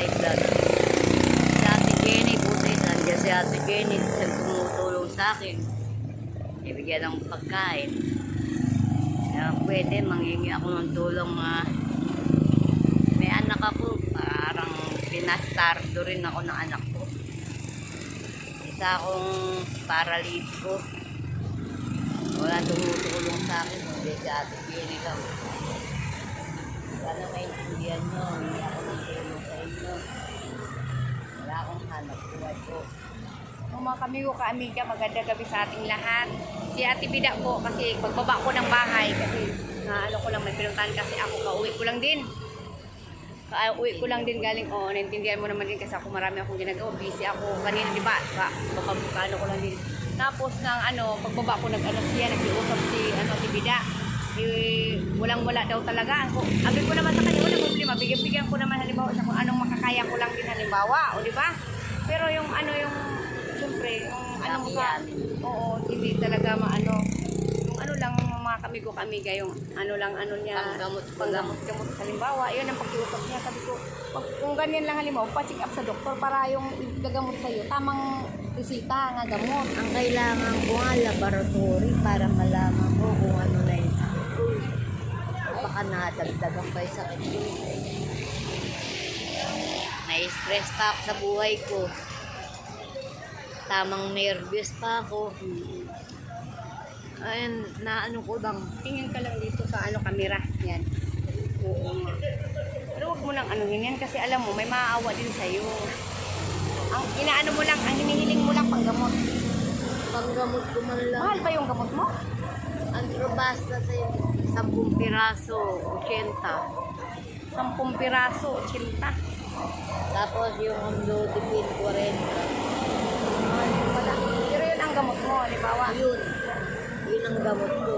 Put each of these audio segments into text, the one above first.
sa high blood. Si Ate Jenny, buti nandiyan si Ate Jenny, siya tumutulong sa akin. Ibigyan ng pagkain. Kaya pwede, manghingi ako ng tulong mga may anak ako, parang pinastardo rin ako ng anak ko. Isa akong paralitiko. Wala tumutulong sa akin, hindi si Ate Jenny lang. Sana maintindihan nyo, hindi hanap buhay ko. Mga ka-amiga, maganda gabi sa ating lahat. Si Ate Bida po kasi pagbaba ko ng bahay kasi na ano ko lang may pinuntahan kasi ako kauwi ko lang din. Kauwi ko lang din galing oh, naintindihan mo naman din kasi ako marami akong ginagawa. Busy ako kanina, di ba? Ba, baka ano ko lang din. Tapos ng ano, pagbaba ko nag ano siya, nag-iusap si ano si Bida. Eh, walang wala daw talaga. Ako, sabi ko naman sa kanya, wala problema. Bigyan-bigyan ko naman halimbawa sa kung anong makakaya ko lang din halimbawa. O di ba? Yung ano yung siyempre, yung ano mo ka, oo, hindi talaga maano, yung ano lang, mga kamigo kamiga, yung ano lang, ano niya, Panggamot ko panggamot gamot halimbawa, yun ang pakiusap niya, sabi ko, pag, kung ganyan lang halimbawa, pa-check up sa doktor para yung gagamot sa'yo, tamang resita nga gamot. Ang kailangan ko nga laboratory para malaman ko kung ano na ko. Baka nadagdagan pa yung sakit ko. Na-stress pa ako sa buhay ko. Tamang nervous pa ako. Ayun, na ano ko bang Tingin ka lang dito sa ano kamera, yan. Oo. Pero huwag mo lang ano yan kasi alam mo, may maaawa din sa'yo. Ang inaano mo lang, ang hinihiling mo lang panggamot. panggamot ko man lang. Mahal ba yung gamot mo? Ang trubasta sa 10 piraso, 80. 10 piraso, 80. Tapos yung amlodipine, 40. Pala. Pero yun ang gamot mo, halimbawa. Yun. Yun ang gamot ko.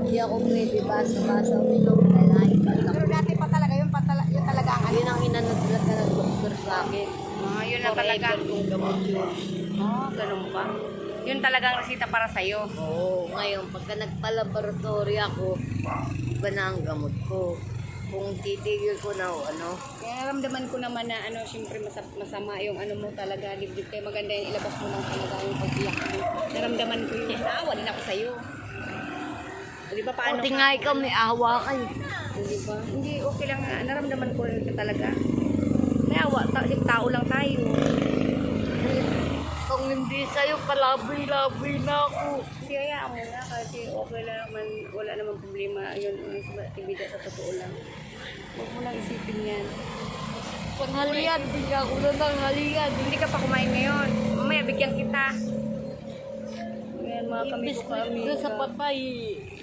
Hindi ako pwede basa-basa uminom ayos ang Pero dati pa talaga, yun, pa tala, yun talaga ang. Yun ang inano talaga ng doktor sa akin. Ah, yun na talaga. Kong gamot yun. Ah, ganun ba? Yun talagang resita para sa'yo. Oo, ngayon pagka nagpa-laboratory ako, iba na ang gamot ko. Kung titigil ko na o ano, Kaya naramdaman ko naman na ano, siyempre masama, masama yung ano mo talaga, dibdib kayo maganda yung ilabas mo ng talaga yung pag-iyak mo. Naramdaman ko yun. Naawa din ako sa'yo. O, di ba paano ka? nga ikaw may awa kayo. Di ba? Hindi, okay lang nga. Naramdaman ko rin talaga. May awa, ta- tao lang tayo. Kung hindi sa'yo, palaboy-laboy na ako. Hindi, hayaan mo na kasi okay lang naman, wala naman problema. Yun, yung sa totoo lang. Huwag mo lang isipin yan. Panghalian, hindi ako na nanghalian. Hindi ka pa kumain ngayon. Mamaya bigyan kita. Ngayon mga kami ko kami. doon sa patay.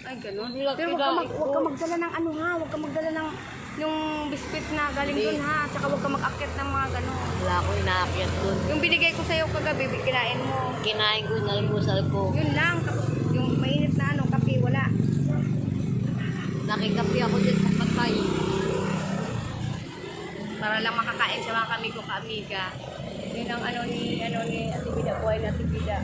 Ay, ganun. Pero huwag ka, mag, huwag ka magdala ng ano ha. Huwag ka magdala ng yung biscuit na galing dun ha. Tsaka huwag ka mag-akit ng mga ganun. Wala ako inaakyat doon. Yung binigay ko sa'yo kagabi, kinain mo. Kinain ko yung almusal ko. Yun lang. Tapos yung mainit na ano, kape, wala. Nakikapi ako din sa patay. Para lang makakain sa mga kami ko kaamiga. Yun ang ano ni, ano ni Ate Bida, buhay na Ate Bida.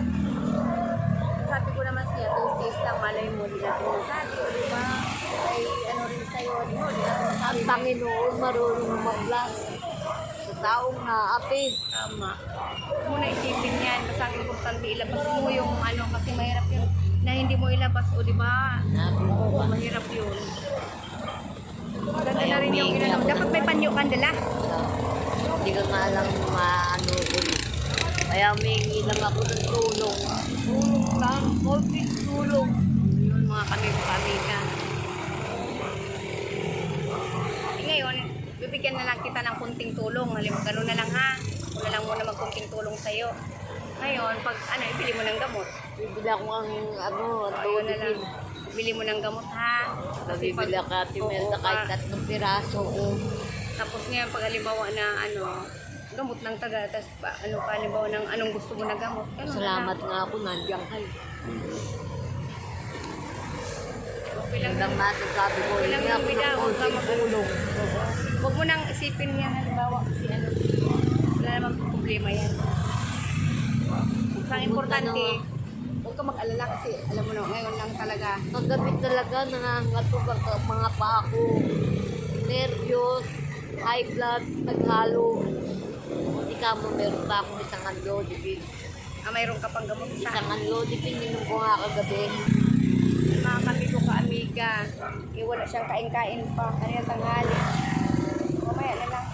Sabi ko naman siya, two days lang, malay mo, di natin masabi, di ba? Ay, ano rin sa'yo, di mo, di natin Ang masabi. Panginoon marunong mag-bless. Sa taong na-api. Tama. Huwag mo na isipin yan. Basta ang importante ilabas mo yung ano, kasi mahirap yun na hindi mo ilabas, o di ba? Oo, mahirap yun. Ganda Kaya na rin yung humingi inano. ako Dapat may panyo kang dala. Hindi ko nga alam maano. Kaya humingi lang ako ng tulong. Tulong lang. Konting tulong. Yun, mga kami kami ka. Eh, ngayon, bibigyan na lang kita ng kunting tulong. Halim, ganun na lang ha. Wala lang muna magkunting tulong sa'yo. Ngayon, pag ano, ibili mo ng gamot. Bibili ako ang ano, ayun na lang. Bili mo ng gamot ha. Kasi pag- Bibili ako at Oo, kahit ka- tatlong piraso ko. Tapos ngayon, pag halimbawa na ano, gamot ng taga, tapos pa, ano pa, halimbawa ng anong gusto mo na gamot. Ganun na Salamat lang. nga ako, nandiyan kayo. Okay lang Hanggang masasabi ko, Okay lang hindi ako ng huwag ka konting mag- tulong. Huwag mo nang isipin yan, halimbawa, kasi ano, wala namang problema yan. Ang importante, na- huwag ka mag-alala kasi alam mo na, ngayon lang talaga. Kagabi talaga nangangatog ang mga paa ko. nervyos, high blood, naghalo. Hindi ka mo, meron pa akong isang anlodipin. Ah, mayroon ka pang gamot sa Isang anlodipin, minum ko nga kagabi. mga kami ko ka-amiga. Eh, wala siyang kain-kain pa. Kanina tanghali. Mamaya na lang.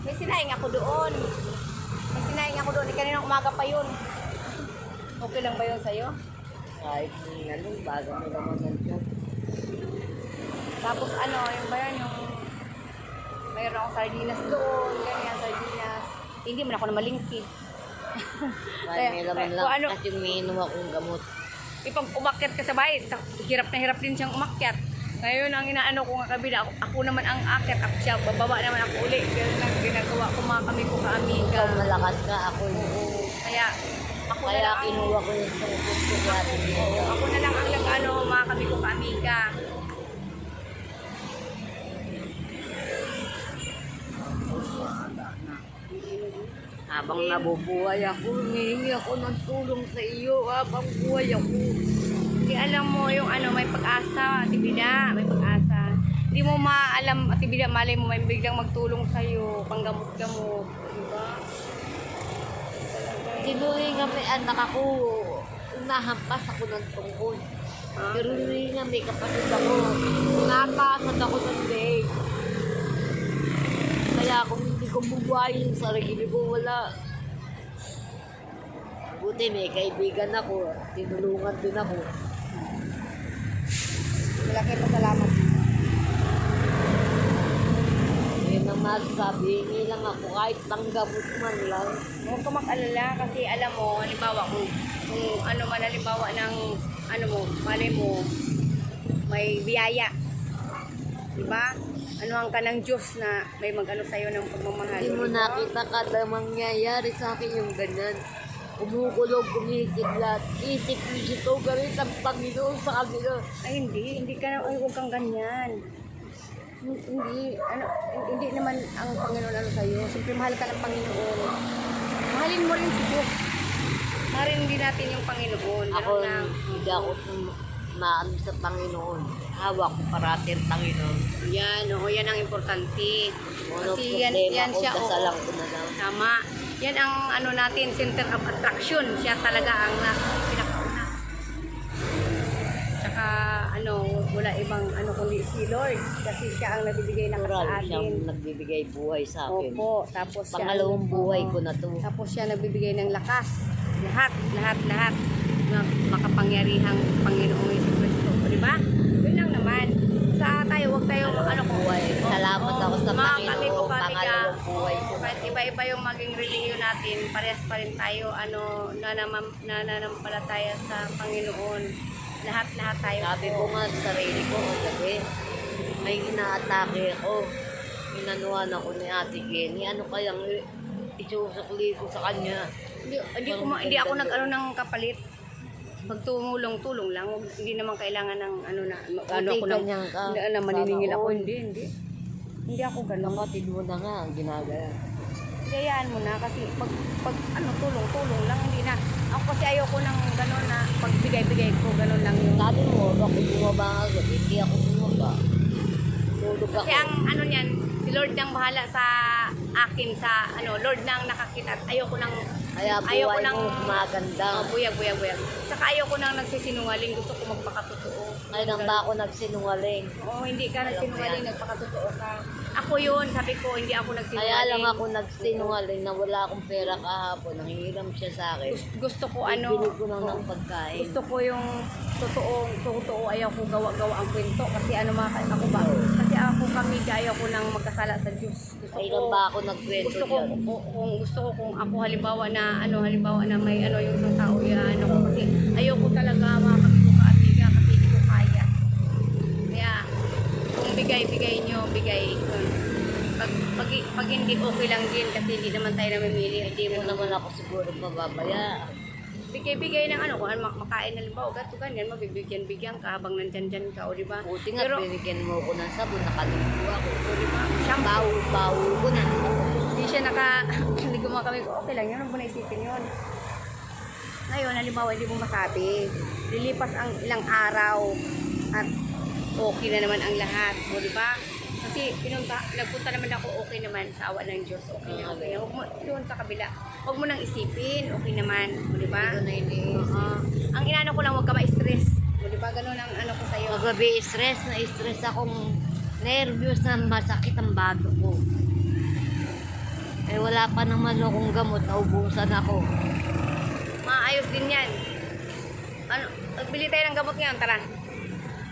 May sinaing ako doon. May sinaing ako doon. Eh, kanina umaga pa yun. Okay lang ba yun sa'yo? Kahit ano, bago mo naman ganito. Tapos ano, yung ba yan, yung mayroon akong sardinas doon, ganyan, sardinas. Hindi man ako na malingki. Kahit may laman lang, ano, kasi umiinom akong gamot. ipag umakyat ka sa bahay, hirap na hirap din siyang umakyat. Ngayon, ang inaano ko nga kabila, ako, ako naman ang akyat, ako siya, bababa naman ako uli. Ganun ang ginagawa ko mga kami ko kaamiga. Ikaw malakas ka, ako hindi. Kaya, ako na Kaya lang ang, kinuha ko yung tungkol ko sa atin Oo, ako na lang ang nag-ano, mga kami ko kaamiga. Habang nabubuhay ako, humihingi ako ng tulong sa iyo habang buhay ako. Hindi alam mo yung ano, may pag-asa, Atibida, may pag-asa. Hindi mo maalam, Atibida, malay mo, may biglang magtulong sa'yo, panggamot-gamot, di ba? Tinuloy nga may anak ako, nahampas ako ng tungkol. Ha? Pero hindi nga may kapatid ako, nakakasad ako ng leg. Kaya kung hindi ko bubuhayin sa sarili ko, wala. Buti may kaibigan ako, tinulungan din ako. Malaki pasalamat. Yun ang masasabi, hingi lang ako kahit panggamot man lang. Huwag ka mag-alala kasi alam mo, halimbawa kung, kung ano man halimbawa ng ano mo, malay mo, may biyaya. Di ba? Anuhan ka ng Diyos na may mag-ano sa'yo ng pagmamahal. Hindi mo nakita kada mangyayari sa akin yung ganyan. Kumukulog, kumikidlat. Isip-isip ko gamit ang Panginoon sa kanila. Ay, hindi. Hindi ka na, ay, huwag kang ganyan. Hindi, ano, hindi naman ang Panginoon ano sa'yo. Siyempre, mahal ka ng Panginoon. Mahalin mo rin si Diyos. Mahalin din natin yung Panginoon. Ako, lang. hindi ako maano sa Panginoon. Hawak ko parati ang Panginoon. Yan, oo, yan ang importante. Ano Kasi yan, yan siya, oo. dasalan ko na lang. Tama. Yan ang ano natin, center of attraction. Siya talaga ang na, pinakauna. Tsaka ano, wala ibang ano kundi si Lord. Kasi siya ang nagbibigay ng Natural sa atin. nagbibigay buhay sa akin. Opo, tapos siya. Pangalawang buhay ko na to. Tapos siya nagbibigay ng lakas. Lahat, lahat, lahat na makapangyarihang Panginoong Yesus Kristo. O, di ba? Yun lang naman. Sa tayo, wag tayo, ano ko. Salamat Oo, ako sa Panginoon. ko, kami ka. Pangalawang buhay ko na Kahit iba-iba yung maging relihiyon natin, parehas pa rin tayo, ano, nanamam, nananampalataya sa Panginoon. Lahat-lahat tayo. Sabi ko nga sa sarili ko kagabi, may inaatake ako. Inanuhan ako ni Ate Kenny. Ano kayang isusukli ko sa kanya? Hindi, hindi, ko, hindi ako nag-ano ng kapalit. Magtumulong-tulong lang. Huwag- Hindi naman kailangan ng ano na, ano ako ka. na, na maniningil ako. Hindi, hindi. Hindi ako ganun. Kapatid mo na nga ang ginagaya. Gayaan mo na kasi pag, pag ano, tulong-tulong lang, hindi na. Ako kasi ayoko ng gano'n na pagbigay-bigay ko, gano'n lang yung Sabi mo, ako bumaba agad. Hindi ako bumaba. Tulog ako. Kasi ang ano niyan, si Lord nang bahala sa akin sa ano, Lord nang nakakita ayoko nang Kaya ayoko buhay nang mo maganda. oh, buyag buyag buyag. Saka ayoko nang nagsisinungaling, gusto ko magpakatotoo. Kailan ba ako nagsinungaling? Oo, hindi ka nagsinungaling, nagpakatotoo ka. Ako yun, sabi ko, hindi ako nagsinungaling. Kaya lang ako nagsinungaling na wala akong pera kahapon. Nanghihiram siya sa akin. Gusto, gusto ko ano, Bibili ko lang ng pagkain. gusto ko yung totoo, totoo ayaw ko gawa-gawa ang kwento kasi ano mga ako ba? Kasi ako kami ayaw ko nang magkasala sa Diyos. Gusto Kailan ko ba ako nagkwento gusto ko dyan? kung, kung gusto ko kung ako halimbawa na ano halimbawa na may ano yung isang tao ya ano ko kasi ayoko talaga mga kami ko kaamiga kasi hindi ko kaya. Kaya kung bigay-bigay nyo, bigay. Pag, pag, pag hindi okay lang din kasi hindi naman tayo namimili. Hindi mo naman ako siguro mababaya. Bigay-bigay ng ano, kung ano mak- makain na limbawa, gato ganyan, mabibigyan-bigyan ka habang nandyan dyan ka, o di ba? Buti nga, Pero, binigyan mo ko ng sabon, nakalimuto ako. o di ba? Shampoo. Bawo-bawo ko na. Hindi siya naka, hindi ko kami, okay lang yun, ano ba naisipin yun? Ngayon, halimbawa, hindi mo masabi, lilipas ang ilang araw, at okay na naman ang lahat. O, di ba? Kasi pinunta, nagpunta naman ako okay naman sa awa ng Diyos. Okay na, okay na. Huwag mo, doon sa kabila. Huwag mo nang isipin. Okay naman. O, di ba? Na iniisip. Oo. Ang inano ko lang, huwag ka ma-stress. O, di ba? Ganun ang ano ko sa'yo. Magabi stress na stress akong nervous na masakit ang bago ko. Eh wala pa naman akong gamot, naubusan ako. Maayos din yan. Ano, bili tayo ng gamot ngayon, tara.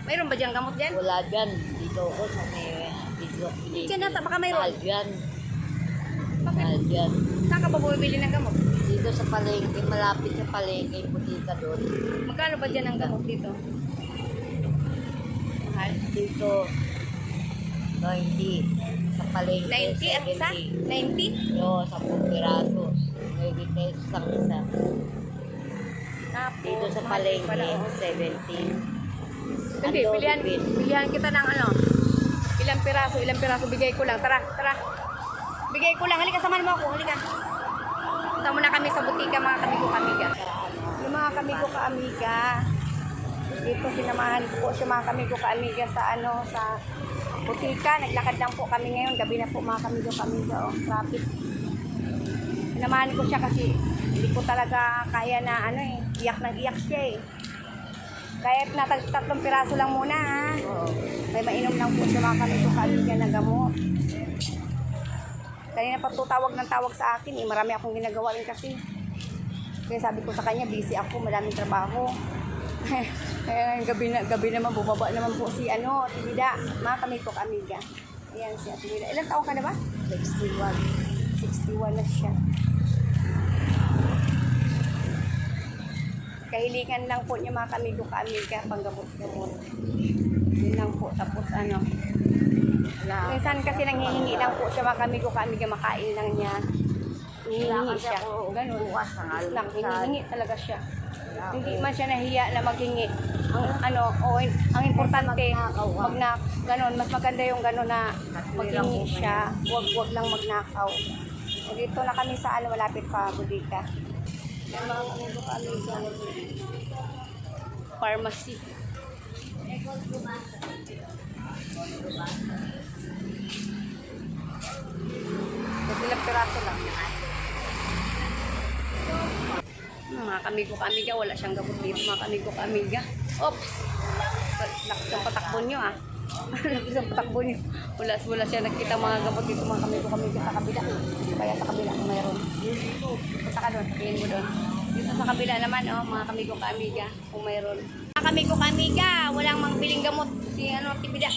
Mayroon ba diyang gamot dyan? Wala dyan. Dito ako sa may dito. Diyan na, baka mayroon. Mahal dyan. Mahal dyan. Saan ka ba bumibili ng gamot? Dito sa palengke, malapit sa palengke, putika doon. Magkano ba dyan ang gamot dito? Mahal. Dito, 90. Sa palengke, 90 ang isa? 70. 90? Yo, 10 piraso. 90 pesos ang isa. Tapos, Dito sa palengke, pala, oh. 70. Hindi, Ando, bilihan, dipin. bilihan kita ng ano. Ilang piraso, ilang piraso bigay ko lang. Tara, tara. Bigay ko lang. Halika, samahan mo ako. Halika. Punta muna kami sa butika, mga kamigo kamiga. Yung mga kamigo ka-amiga, dito sinamahan ko po siya mga kamigo ka-amiga sa ano, sa butika. Naglakad lang po kami ngayon. Gabi na po mga kamigo kamiga. Oh, traffic. Sinamahan ko siya kasi hindi ko talaga kaya na ano eh. Iyak ng iyak siya eh. Kahit na tag- tatlong piraso lang muna ha. Oo. May mainom lang po siya mga kamigo kamiga na gamot. Kanina pa to tawag ng tawag sa akin eh. Marami akong ginagawa rin kasi. Kaya sabi ko sa kanya, busy ako, madaming trabaho. Kaya gabi na gabi naman bumaba naman po si ano, Tibida. Mga kami ko kamiga. Ayan si Tibida. Ilang taon ka na ba? 61. 61 na siya. Kahilingan lang po niya mga kamigo ka-amiga panggamot-gamot. Yun lang po. Tapos ano, Wala. minsan kasi nanghihingi lang po siya mga kamigo ka-amiga makain lang niya. Hinihingi siya. ako Ganun. bukas lang, hinihingi talaga siya. Hindi man siya nahiya na maghingi. Ang ano, o ang importante, magnakaw ka. magna, ganun, mas maganda yung ganun na maghingi siya. Huwag, huwag lang magnakaw. Dito na kami sa ano, malapit pa, Budika. Pharmacy. Kasi ilang piraso lang. Mga kamigo kamiga, wala siyang gamot dito mga kamigo kamiga. Oops! Lakas ng patakbo niyo ah. Lakas ng patakbo niyo. Wala, wala siya nakita mga gamot dito mga kamigo kamiga sa kabila. Kaya sa kabila mayroon. Punta ka doon, sabihin mo doon. Dito sa kabila naman, oh, mga kamigo kamiga, kung mayroon. Mga kamigo kamiga, walang mangbiling gamot. Si ano, tibida.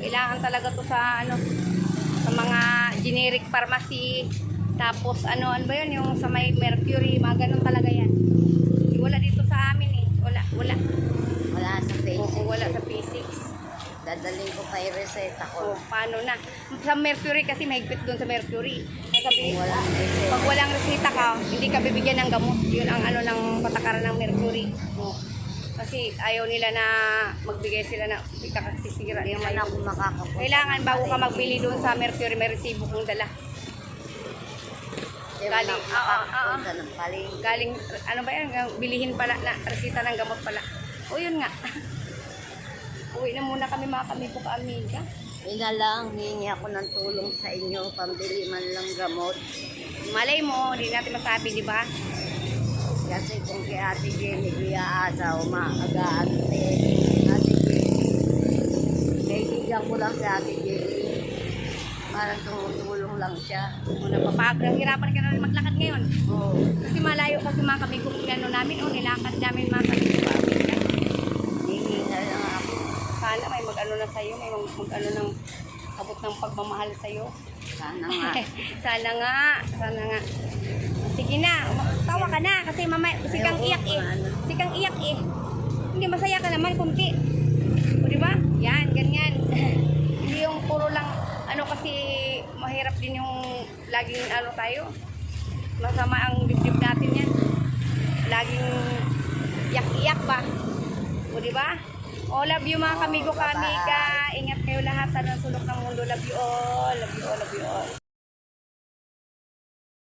Kailangan talaga to sa ano, sa mga generic pharmacy. Tapos ano, ano ba yun? Yung sa may mercury, mga ganun talaga yan. Wala dito sa amin eh. Wala, wala. Wala sa Oo, face. wala sa P6. Dadalhin ko pa yung reseta O, ko. paano na? Sa mercury kasi mahigpit doon sa mercury. Sabi, walang reseta. pag walang resita ka, hindi ka bibigyan ng gamot. Yun ang ano ng patakaran ng mercury. O. Kasi ayaw nila na magbigay sila na hindi ka kasisira. Hindi naman ako makakapunta. Kailangan bago ka magbili doon sa mercury, may resibo kong dala. Galing- oo, oo. palengke. Galing, ano ba yan? Yung Bilihin pala na resita ng gamot pala. O yun nga. Uwi na muna kami mga kami po ka-amiga. Yun na lang, hingi ako ng tulong sa inyo, pambili man lang gamot. Malay mo, di natin masabi, di ba? Kasi kung kay Ate Jenny, kuya asa, umaagaan si Ate Jenny. Kaibigan ko lang si Ate Jenny. Parang tumutulong lang siya. O, napapagod. Nahirapan ka na rin maglakad ngayon. Oo. Kasi malayo kasi mga kami kung ano namin, o nilakad namin mga kami po ka-amiga. Hingi na lang ako. Sana may mag-ano na sa'yo, may mag- mag-ano ng abot ng pagmamahal sa'yo. Sana nga. sana nga, sana nga. Sige na, tawa ka na kasi mamaya, kasi kang Ayoko, iyak eh. ano. Kasi kang iyak eh. Hindi, masaya ka naman, kunti. O di ba? Yan, ganyan. Hindi yung puro lang, ano kasi mahirap din yung laging ano tayo. Masama ang dibdib natin yan. Laging iyak-iyak ba? O di ba? O, love you mga kamigo bye-bye. kamiga. Ingat kayo lahat sa sulok ng mundo. Love you all. Love you all. Love you all.